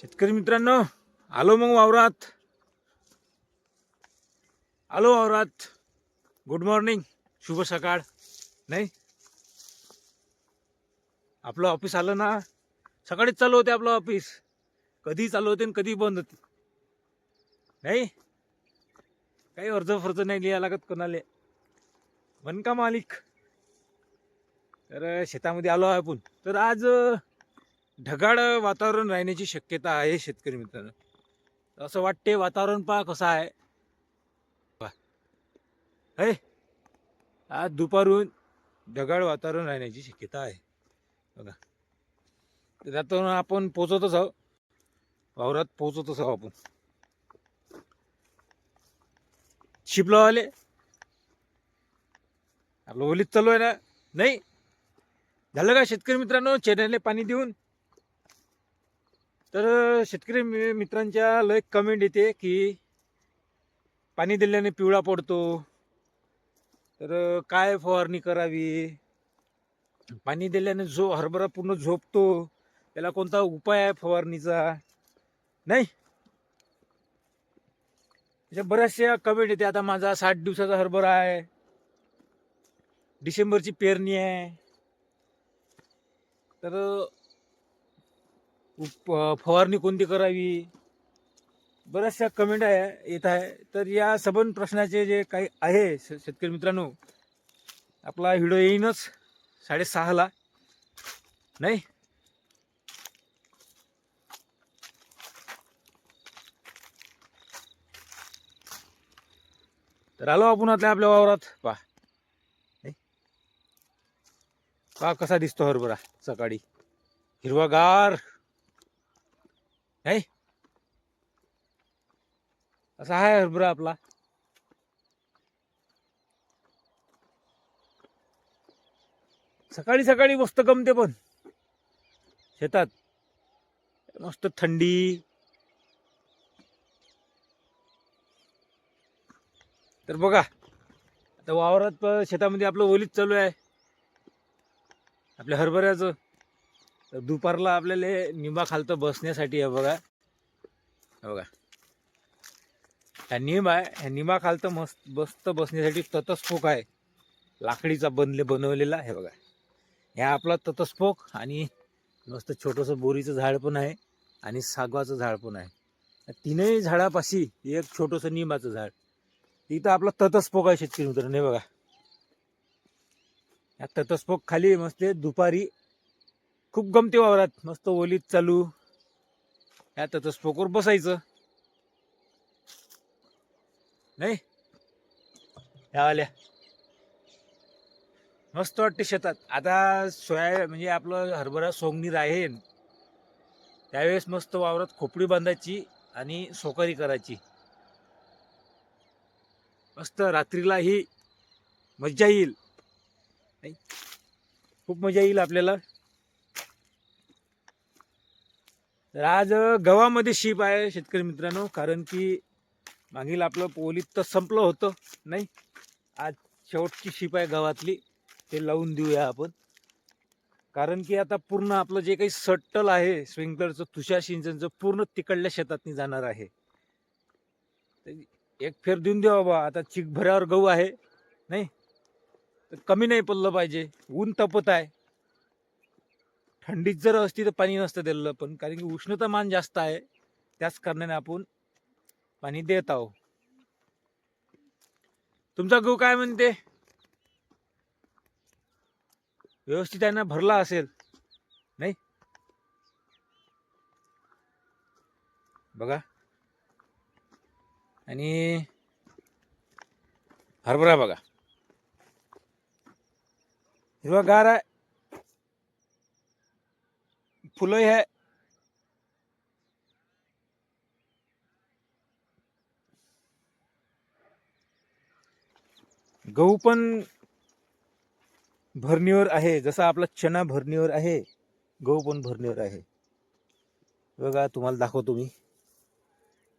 शेतकरी मित्रांनो आलो मग वावरात. आलो वावरात. गुड मॉर्निंग शुभ सकाळ. नाही? आपलं ऑफिस आलं ना? सकाळीच चालू होते आपलं ऑफिस कधी चालू होते आणि कधी बंद होते. नाही? काही अर्ज फर्ज नाही लिहायला लागत कोणाले. बनका मालिक. तर शेतामध्ये आलो आहे आपण. तर आज ढगाळ वातावरण राहण्याची शक्यता आहे शेतकरी मित्रांनो. असं वाटते वातावरण पहा कसं आहे. है. आज दुपारून ढगाळ वातावरण राहण्याची शक्यता आहे. बघा. तर त्यातून आपण पोचतच आहोत. वावरात पोचतच आहोत आपण. शिपलावाले. आपलं ओलीत चालू आहे ना? नाही? झालं का शेतकरी मित्रांनो? चेन्नईला पाणी देऊन? तर शेतकरी मित्रांच्या लय कमेंट येते की पाणी दिल्याने पिवळा पडतो. तर काय फवारणी करावी? पाणी दिल्याने जो हरभरा पूर्ण झोपतो त्याला कोणता उपाय आहे फवारणीचा? नाही? अशा बऱ्याचशा कमेंट येते. आता माझा साठ दिवसाचा हरभरा आहे. डिसेंबरची पेरणी आहे. तर फवारणी कोणती करावी? बऱ्याचशा कमेंट आहे येत आहे. तर या सबन प्रश्नाचे जे काही आहे शेतकरी मित्रांनो आपला व्हिडिओ येईनच साडेसहाला नाही? तर आलो आपण आता आपल्या वावरात. पा पा कसा दिसतो हरभरा सकाळी. हिरवागार. है असा आहे हरभरा आपला. सकाळी सकाळी मस्त गमते पण. शेतात. मस्त थंडी. तर बघा आता वावरात शेतामध्ये आपलं ओलीच चालू आहे. आपल्या हरभऱ्याचं. दुपारला आपल्याला निंबा खालतं बसण्यासाठी आहे बघा. बघा. ह्या निंब आहे. ह्या निंबा खालतं मस्त मस्त बसण्यासाठी ततस्फोक आहे. लाकडीचा बनले बनवलेला हे बघा. ह्या आपला ततस्फोक आणि मस्त छोटंसं बोरीचं झाड पण आहे आणि सागवाचं झाड पण आहे. तीनही झाडापाशी एक छोटंसं निंबाचं झाड. इथं आपला ततस्फोक आहे शेतकरी मित्रांनो बघा. ह्या ततस्फोक खाली मस्त दुपारी खूप गमते वावरात. मस्त ओलीत चालू. या स्पोकर बसायचं. नाही? ह्या आल्या. मस्त वाटते शेतात. आता सोया म्हणजे आपलं हरभरा सोंगणी राहील त्यावेळेस मस्त वावरात खोपडी बांधायची आणि सोकारी करायची. मस्त रात्रीला ही मज्जा येईल. खूप मजा येईल आपल्याला. तर आज गव्हामध्ये शीप आहे शेतकरी मित्रांनो कारण की मागील आपलं पोलीत तर संपलं होतं नाही? आज शेवटची शीप आहे गव्हातली ते लावून देऊया आपण. कारण की आता पूर्ण आपलं जे काही सट्टल आहे स्प्रिंकलरचं तुषार सिंचनचं पूर्ण तिकडल्या शेतातनी जाणार आहे. तर एक फेर देऊन देऊ बाबा आता चिकभऱ्यावर गहू आहे नाही? तर कमी नाही पडलं पाहिजे ऊन तपत आहे. थंडीत जर असती तर पाणी नसतं दिलेलं पण कारण की उष्णतामान जास्त आहे त्याच कारणाने आपण पाणी देत आहो तुमचा गहू काय म्हणते? व्यवस्थित त्यांना भरला असेल. नाही? बघा. आणि हरभरा बघा. हिरवा गार आहे. फुलंही आहे. गहू पण भरणीवर आहे. जसा आपला चना भरणीवर आहे गहू पण भरणीवर आहे. बघा तुम्हाला दाखवतो मी.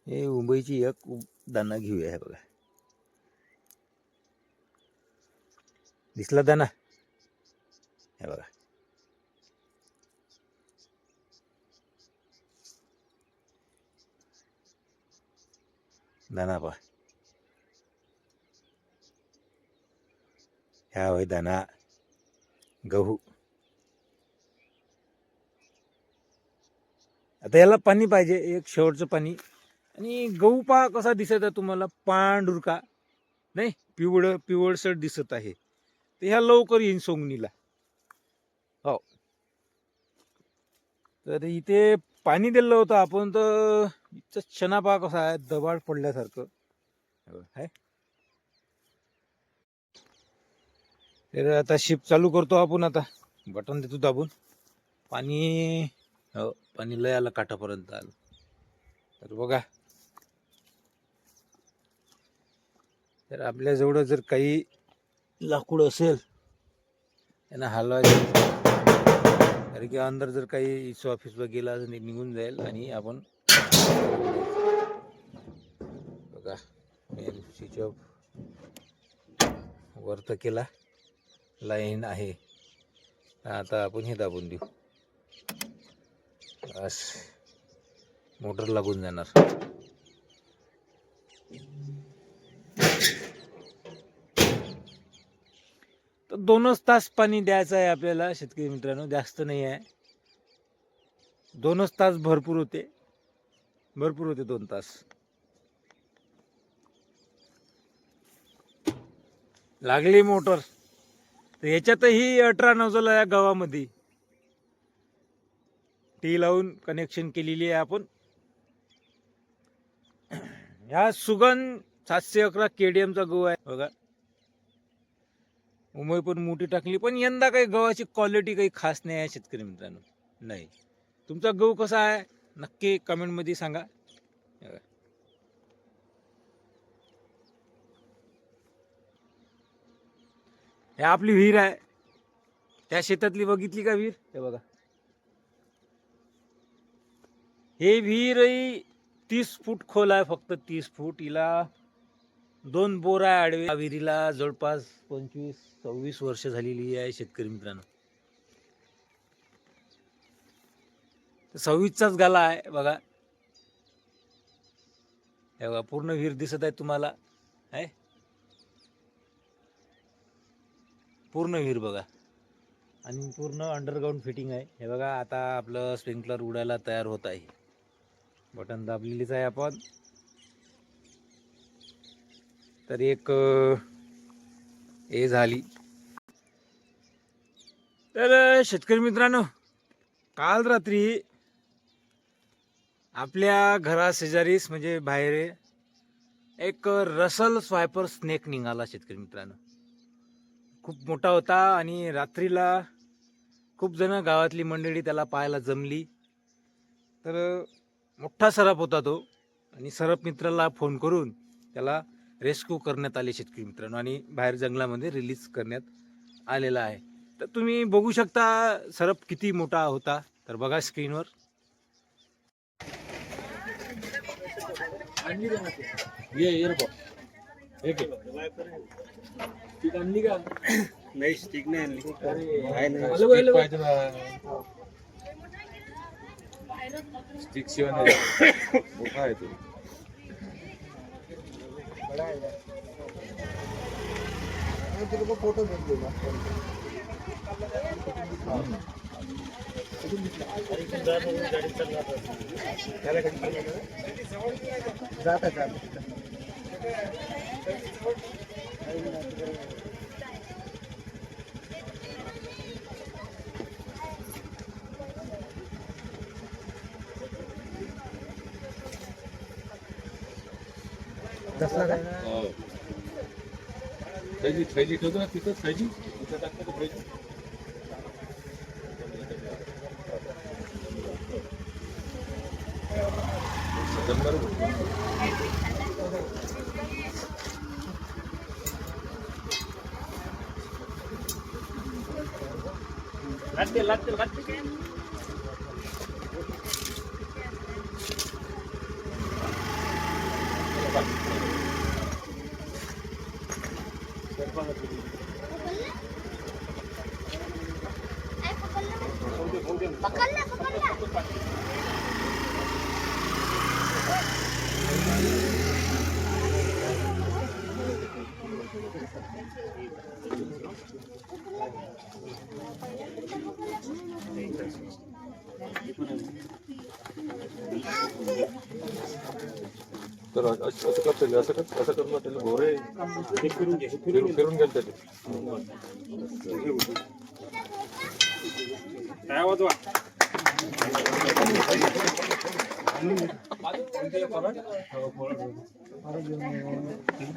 हे मुंबईची एक उ- दाना घेऊया हे बघा. दिसला दाना हे बघा. दाना पा ह्या होय गहू आता याला पाणी पाहिजे एक शेवटचं पाणी. आणि गहू पा कसा दिसत आहे तुम्हाला? पांढुरका. नाही पिवळं पिवळसर दिसत आहे. तर ह्या लवकर येईन सोंगणीला. हो. तर इथे पाणी दिलं होतं आपण तर इथं पहा कसा आहे दबाड पडल्यासारखं. हे आहे तर आता शिप चालू करतो आपण आता. बटन देतो दाबून. पाणी हो पाणी लय आलं काठापर्यंत आलं. तर बघा. तर आपल्या जवळ जर काही लाकूड असेल त्यांना हलवायचं कारण की अंदर जर काही इस ऑफिसवर गेला तर निघून जाईल आणि आपण बघा मेन स्विच ऑफ वर केला. लाईन आहे. आता आपण हे दाबून देऊ. बस मोटर लागून जाणार. तर दोनच तास पाणी द्यायचं आहे आपल्याला शेतकरी मित्रांनो. जास्त नाही आहे. दोनच तास भरपूर होते. भरपूर होते दोन तास. लागली मोटर. तर याच्यातही अठरा नजल या गावामध्ये. टी लावून कनेक्शन केलेली आहे आपण. ह्या सुगंध सातशे अकरा केडीएमचा गहू आहे. बघा. उमय पण मोठी टाकली पण यंदा काही गव्हाची क्वालिटी काही खास नाही आहे शेतकरी मित्रांनो. नाही. तुमचा गहू कसा आहे? नक्की कमेंटमध्ये सांगा. हे आपली विहीर आहे. त्या शेतातली बघितली का विहीर? हे बघा. हे विहीरही तीस फूट खोल आहे फक्त तीस फूट. हिला दोन बोर आहे आडवे. विहिरीला जवळपास पंचवीस सव्वीस वर्ष झालेली आहे शेतकरी मित्रांनो. सव्वीसचाच गाला आहे बघा. हे बघा पूर्ण विहीर दिसत आहे तुम्हाला. आहे? पूर्ण विहीर बघा. आणि पूर्ण अंडरग्राऊंड फिटिंग आहे. हे बघा आता आपलं स्प्रिंकलर उडायला तयार होत आहे. बटन दाबलेलीच आहे आपण. तर एक हे झाली. तर शेतकरी मित्रांनो काल रात्री आपल्या घरा शेजारीस म्हणजे बाहेर एक रसल स्वायपर स्नेक निघाला शेतकरी मित्रांनो. खूप मोठा होता आणि रात्रीला खूप जण गावातली मंडळी त्याला पाहायला जमली. तर मोठा सरप होता तो आणि सरप मित्राला फोन करून त्याला रेस्क्यू करण्यात आले शेतकरी मित्रांनो आणि बाहेर जंगलामध्ये रिलीज करण्यात आलेला आहे. तर तुम्ही बघू शकता सरप किती मोठा होता. तर बघा स्क्रीनवर ये ये रुको एक स्टिक आणली का नाही स्टिक नाही आणली आहे ना. स्टिक पाहिजे ना स्टिक शिवाय नाही. मोठा आहे तो. फोटो जात. हो. हो. थैली थैली ठेवतो ना तिथं थैली? तिथं टाकतो तो લાગતે લાગતે લાગતે કેમ तर असं करते असं कर असं करून त्याला गोरे फिरून फिरून गेल घ्याल त्याचे आवाज वा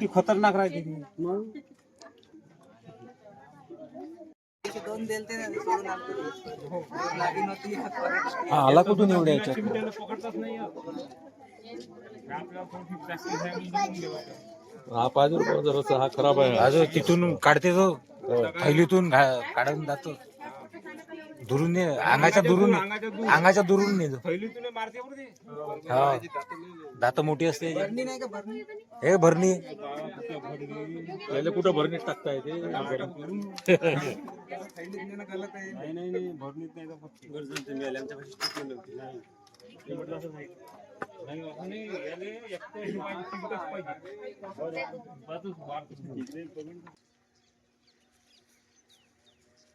खतरनाक राहते मग? दोन सोडून लागी नव्हती आला. कुठून एवढ्या याच्यात त्याला पकडताच नाही आपल्याला थोडी practice आहे म्हणून जमून द्यावा. हा पाहिजे रुपये जरासा हा खराब आहे. अजून तिथून काढते तो. थैलीतून घा- काढून जातो. दुरून ने अंगाच्या दुरून अंगाच्या दुरून. हा. दात मोठी असते. भरणी नाही का? भरणी? हे भरणी. कुठं भरणीत टाकता येते?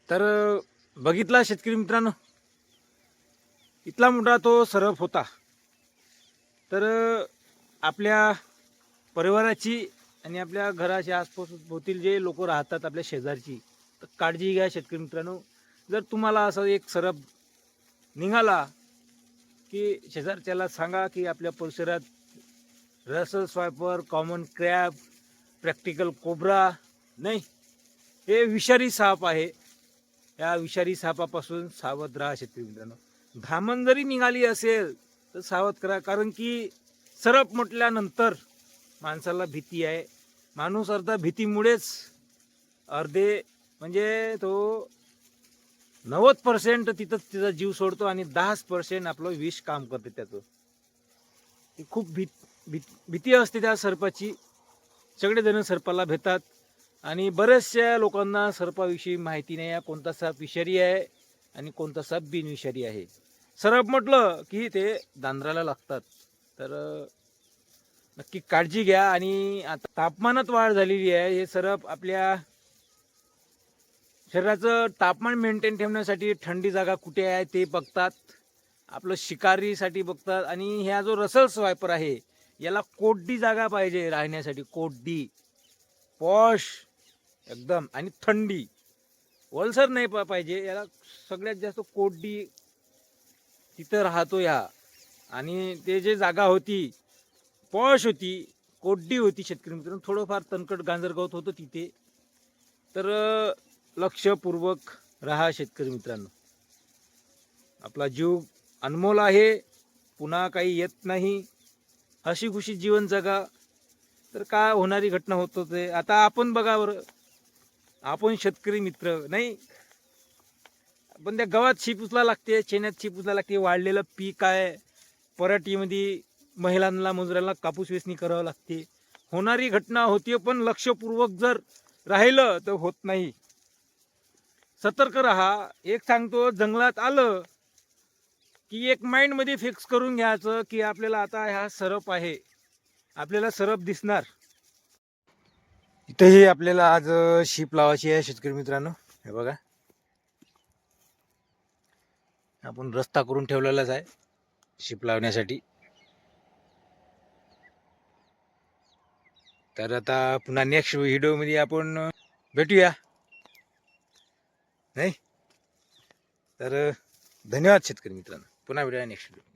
तर बघितला शेतकरी मित्रांनो? इतला मोठा तो सरप होता. तर आपल्या परिवाराची आणि आपल्या घराच्या आसपास भोवतील जे लोक राहतात आपल्या शेजारची तर काळजी घ्या शेतकरी मित्रांनो. जर तुम्हाला असं एक सरप निघाला की शेजारच्याला सांगा की आपल्या परिसरात Russell's viper common krait spectacled cobra नाही. हे विषारी साप आहे. या विषारी सापापासून सावध राहा शेतकरी मित्रांनो. घामण जरी निघाली असेल तर सावध करा. कारण की सरप म्हटल्यानंतर माणसाला भीती आहे. माणूस अर्धा भीतीमुळेच अर्धे म्हणजे तो नव्वद पर्सेंट तिथंच तिचा जीव सोडतो आणि दहाच पर्सेंट आपलं विष काम करते त्याचं. खूप भीत भीत भीती असते त्या सर्पाची. सगळेजण सर्पाला भेतात आणि बऱ्याचशा लोकांना सर्पाविषयी माहिती नाही आहे. कोणता साप विषारी आहे आणि कोणता साप बिनविषारी आहे. सरप म्हटलं की ते दांद्राला लागतात. तर नक्की काळजी घ्या आणि आता तापमानात वाढ झालेली आहे. हे सरप आपल्या शरीराचं तापमान मेंटेन ठेवण्यासाठी थंडी जागा कुठे आहे ते बघतात. आपलं शिकारीसाठी बघतात. आणि ह्या जो रसल स्वायपर आहे याला कोड्डी जागा पाहिजे राहण्यासाठी. कोड्डी पॉश एकदम. आणि थंडी. वलसर नाही पाहिजे. याला सगळ्यात जास्त कोडी तिथं राहतो ह्या आणि ते जे जागा होती पॉश होती कोड्डी होती शेतकरी मित्रांनो. थोडंफार तणकट गांजरगावत होतं तिथे. तर लक्षपूर्वक राहा शेतकरी मित्रांनो. आपला जीव अनमोल आहे. पुन्हा काही येत नाही. हशी खुशी जीवन जगा. तर काय होणारी घटना होत होते? आता आपण बघा बरं. आपण शेतकरी मित्र नाही? पण त्या गावात शिपुसला उचला लागते चेन्यात शिपुसला लागते वाढलेलं पीक आहे. पराठीमध्ये महिलांना मजुरांना कापूस वेचणी करावं लागते. होणारी घटना होती पण लक्षपूर्वक जर राहिलं तर होत नाही. सतर्क राहा. एक सांगतो जंगलात आलं की एक माइंडमध्ये फिक्स करून घ्यायचं की आपल्याला आता हा सरप आहे. आपल्याला सरप दिसणार. इथेही आपल्याला आज शीप लावायची आहे शेतकरी मित्रांनो. हे बघा. आपण रस्ता करून ठेवलेलाच आहे शीप लावण्यासाठी. तर आता पुन्हा नेक्स्ट व्हिडिओमध्ये आपण भेटूया. नाही? तर धन्यवाद शेतकरी मित्रांनो. पुन्हा भेटूया नेक्स्ट व्हिडिओ